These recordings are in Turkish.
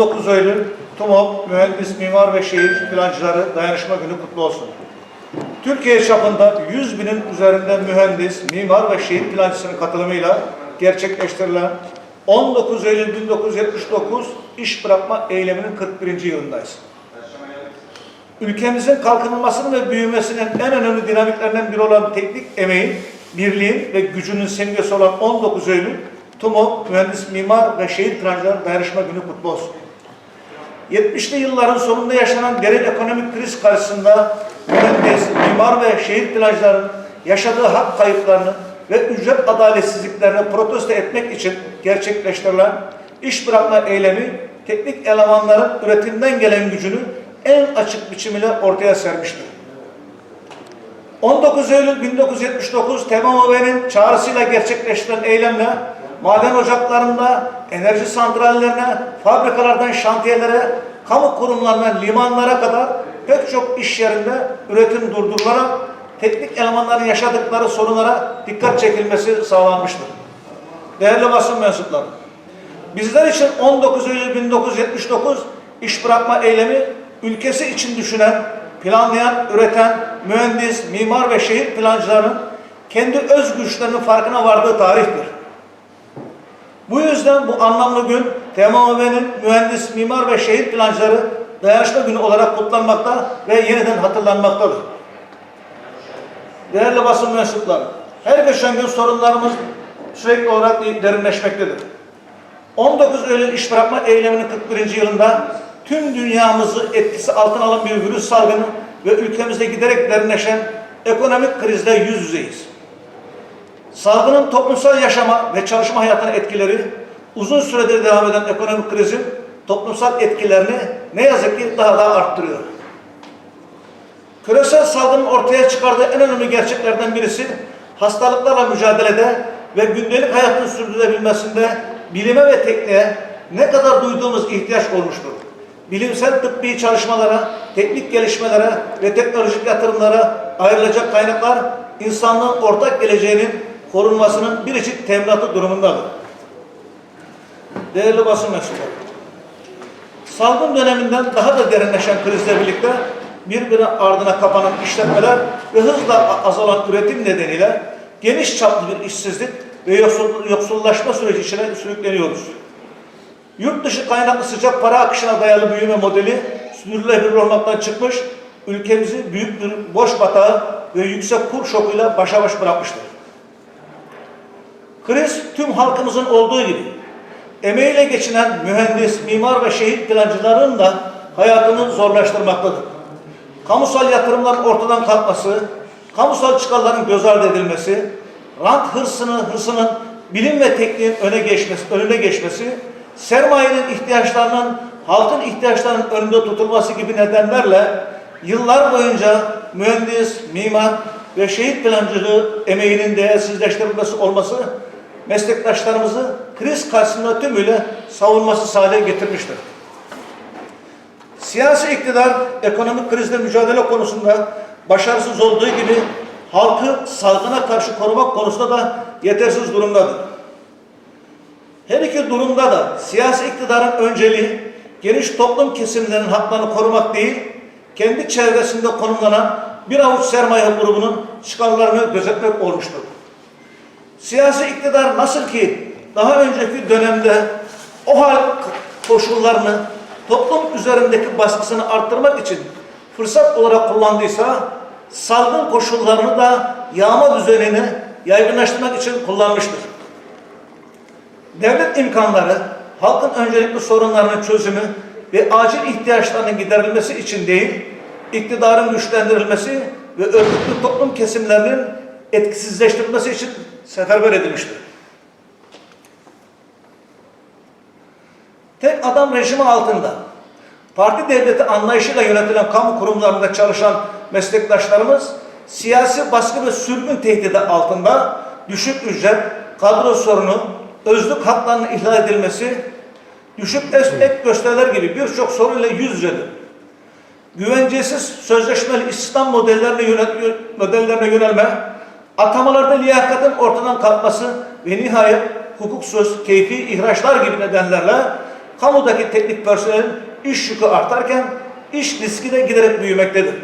9 Eylül TUMOP Mühendis, Mimar ve Şehir Plancıları Dayanışma Günü kutlu olsun. Türkiye çapında 100 binin üzerinde mühendis, mimar ve şehir plancısının katılımıyla gerçekleştirilen 19 Eylül 1979 iş bırakma eyleminin 41. yılındayız. Ülkemizin kalkınmasının ve büyümesinin en önemli dinamiklerinden biri olan teknik emeğin, birliğin ve gücünün simgesi olan 19 Eylül TUMOP Mühendis, Mimar ve Şehir Plancıları Dayanışma Günü kutlu olsun. 70'li yılların sonunda yaşanan derin ekonomik kriz karşısında mühendis, mimar ve şehir plancılarının yaşadığı hak kayıplarını ve ücret adaletsizliklerini protesto etmek için gerçekleştirilen iş bırakma eylemi teknik elemanların üretimden gelen gücünü en açık biçimiyle ortaya sermiştir. 19 Eylül 1979 TMOB'nin çağrısıyla gerçekleştirilen eylemle maden ocaklarında, enerji santrallerine, fabrikalardan şantiyelere, kamu kurumlarından limanlara kadar pek çok iş yerinde üretim durdurularak teknik elemanların yaşadıkları sorunlara dikkat çekilmesi sağlanmıştır. Değerli basın mensupları, bizler için 19 Eylül 1979 iş bırakma eylemi ülkesi için düşünen, planlayan, üreten, mühendis, mimar ve şehir plancılarının kendi öz güçlerinin farkına vardığı tarihtir. Bu yüzden bu anlamlı gün TMOB'nin mühendis, mimar ve şehir plancıları dayanışma günü olarak kutlanmakta ve yeniden hatırlanmaktadır. Değerli basın mensupları, her geçen gün sorunlarımız sürekli olarak derinleşmektedir. 19 Eylül iş bırakma eyleminin 41. yılında tüm dünyamızı etkisi altına alan bir virüs salgını ve ülkemizde giderek derinleşen ekonomik krizle yüz yüzeyiz. Salgının toplumsal yaşama ve çalışma hayatına etkileri, uzun süredir devam eden ekonomik krizin toplumsal etkilerini ne yazık ki daha da arttırıyor. Küresel salgının ortaya çıkardığı en önemli gerçeklerden birisi hastalıklarla mücadelede ve gündelik hayatın sürdürülebilmesinde bilime ve tekniğe ne kadar duyduğumuz ihtiyaç olmuştur. Bilimsel tıbbi çalışmalara, teknik gelişmelere ve teknolojik yatırımlara ayrılacak kaynaklar insanlığın ortak geleceğinin korunmasının biricik teminatı durumundadır. Değerli basın mensupları, salgın döneminden daha da derinleşen krizle birlikte birbirine ardına kapanan işletmeler ve hızla azalan üretim nedeniyle geniş çaplı bir işsizlik ve yoksul, yoksullaşma süreci içine sürükleniyoruz. Yurt dışı kaynaklı sıcak para akışına dayalı büyüme modeli sürdürülebilir olmaktan çıkmış, ülkemizi büyük bir boş batağı ve yüksek kur şokuyla başa baş bırakmıştır. Kriz tüm halkımızın olduğu gibi emeğiyle geçinen mühendis, mimar ve şehit plancıların da hayatını zorlaştırmaktadır. Kamusal yatırımların ortadan kalkması, kamusal çıkarların göz ardı edilmesi, rant hırsını, hırsının bilim ve tekniğin öne geçmesi, önüne geçmesi, sermayenin ihtiyaçlarının halkın ihtiyaçlarının önünde tutulması gibi nedenlerle yıllar boyunca mühendis, mimar ve şehit plancılığı emeğinin değersizleştirilmesi olması meslektaşlarımızı kriz karşısında tümüyle savunması hale getirmiştir. Siyasi iktidar ekonomik krizle mücadele konusunda başarısız olduğu gibi halkı salgına karşı korumak konusunda da yetersiz durumdadır. Her iki durumda da siyasi iktidarın önceliği geniş toplum kesimlerinin haklarını korumak değil, kendi çevresinde konumlanan bir avuç sermaye grubunun çıkarlarını gözetmek olmuştur. Siyasi iktidar nasıl ki daha önceki dönemde o hal koşullarını toplum üzerindeki baskısını arttırmak için fırsat olarak kullandıysa salgın koşullarını da yağma düzenini yaygınlaştırmak için kullanmıştır. Devlet imkanları halkın öncelikli sorunlarının çözümü ve acil ihtiyaçlarının giderilmesi için değil, iktidarın güçlendirilmesi ve örgütlü toplum kesimlerinin etkisizleştirilmesi için seferber edilmiştir. Tek adam rejimi altında parti devleti anlayışıyla yönetilen kamu kurumlarında çalışan meslektaşlarımız siyasi baskı ve sürgün tehdidi altında düşük ücret, kadro sorunu, özlük haklarının ihlal edilmesi, düşük ek gösteriler gibi birçok sorunla yüz yüzedir. Güvencesiz sözleşmeli istihdam modellerine, yönet, modellerine yönelme, atamalarda liyakatın ortadan kalkması ve nihayet hukuksuz, keyfi ihraçlar gibi nedenlerle kamudaki teknik personelin iş yükü artarken iş riski de giderek büyümektedir.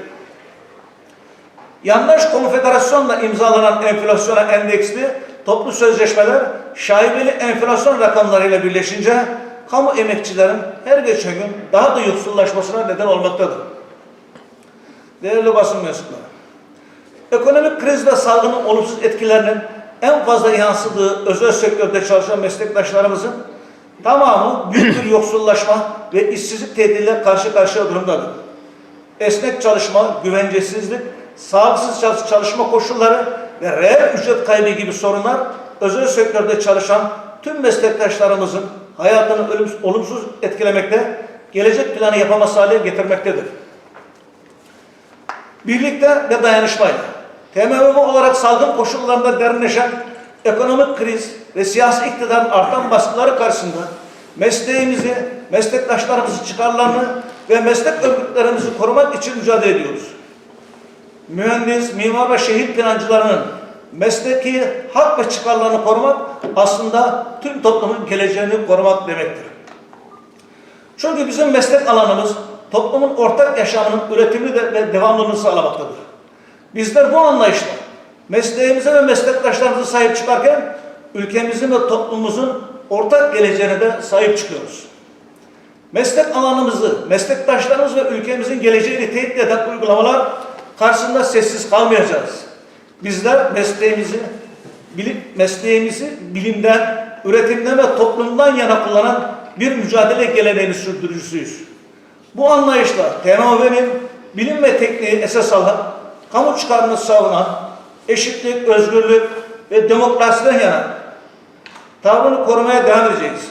Yandaş konfederasyonla imzalanan enflasyona endeksli toplu sözleşmeler şaibeli enflasyon rakamlarıyla birleşince kamu emekçilerin her geçen gün daha da yoksullaşmasına neden olmaktadır. Değerli basın mensupları, ekonomik kriz ve salgının olumsuz etkilerinin en fazla yansıdığı özel sektörde çalışan meslektaşlarımızın tamamı büyük bir yoksullaşma ve işsizlik tehdidiyle karşı karşıya durumdadır. Esnek çalışma, güvencesizlik, sağlıksız çalış- çalışma koşulları ve reel ücret kaybı gibi sorunlar özel sektörde çalışan tüm meslektaşlarımızın hayatını olumsuz etkilemekte, gelecek planı yapamaz hale getirmektedir. Birlikte ve dayanışmayla TMV olarak salgın koşullarında derinleşen ekonomik kriz ve siyasi iktidarın artan baskıları karşısında mesleğimizi, meslektaşlarımızın çıkarlarını ve meslek örgütlerimizi korumak için mücadele ediyoruz. Mühendis, mimar ve şehir plancılarının mesleki hak ve çıkarlarını korumak aslında tüm toplumun geleceğini korumak demektir. Çünkü bizim meslek alanımız toplumun ortak yaşamının üretimini de ve devamlılığını sağlamaktadır. Bizler bu anlayışla mesleğimize ve meslektaşlarımıza sahip çıkarken ülkemizin ve toplumumuzun ortak geleceğine de sahip çıkıyoruz. Meslek alanımızı, meslektaşlarımız ve ülkemizin geleceğini tehdit eden uygulamalar karşısında sessiz kalmayacağız. Bizler mesleğimizi, bilim, mesleğimizi bilimden, üretimden ve toplumdan yana kullanan bir mücadele geleneğini sürdürücüsüyüz. Bu anlayışla TMOV'nin bilim ve tekniği esas alan, kamu çıkarını savunan, eşitlik, özgürlük ve demokrasiden yana tavrını korumaya devam edeceğiz.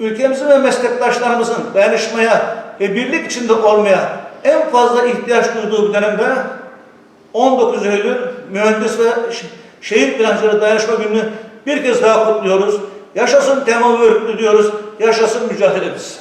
Ülkemizin ve meslektaşlarımızın dayanışmaya ve birlik içinde olmaya en fazla ihtiyaç duyduğu bir dönemde 19 Eylül Mühendis ve Şehir Plancıları Dayanışma Günü'nü bir kez daha kutluyoruz. Yaşasın TMO örgütü diyoruz, yaşasın mücadelemiz.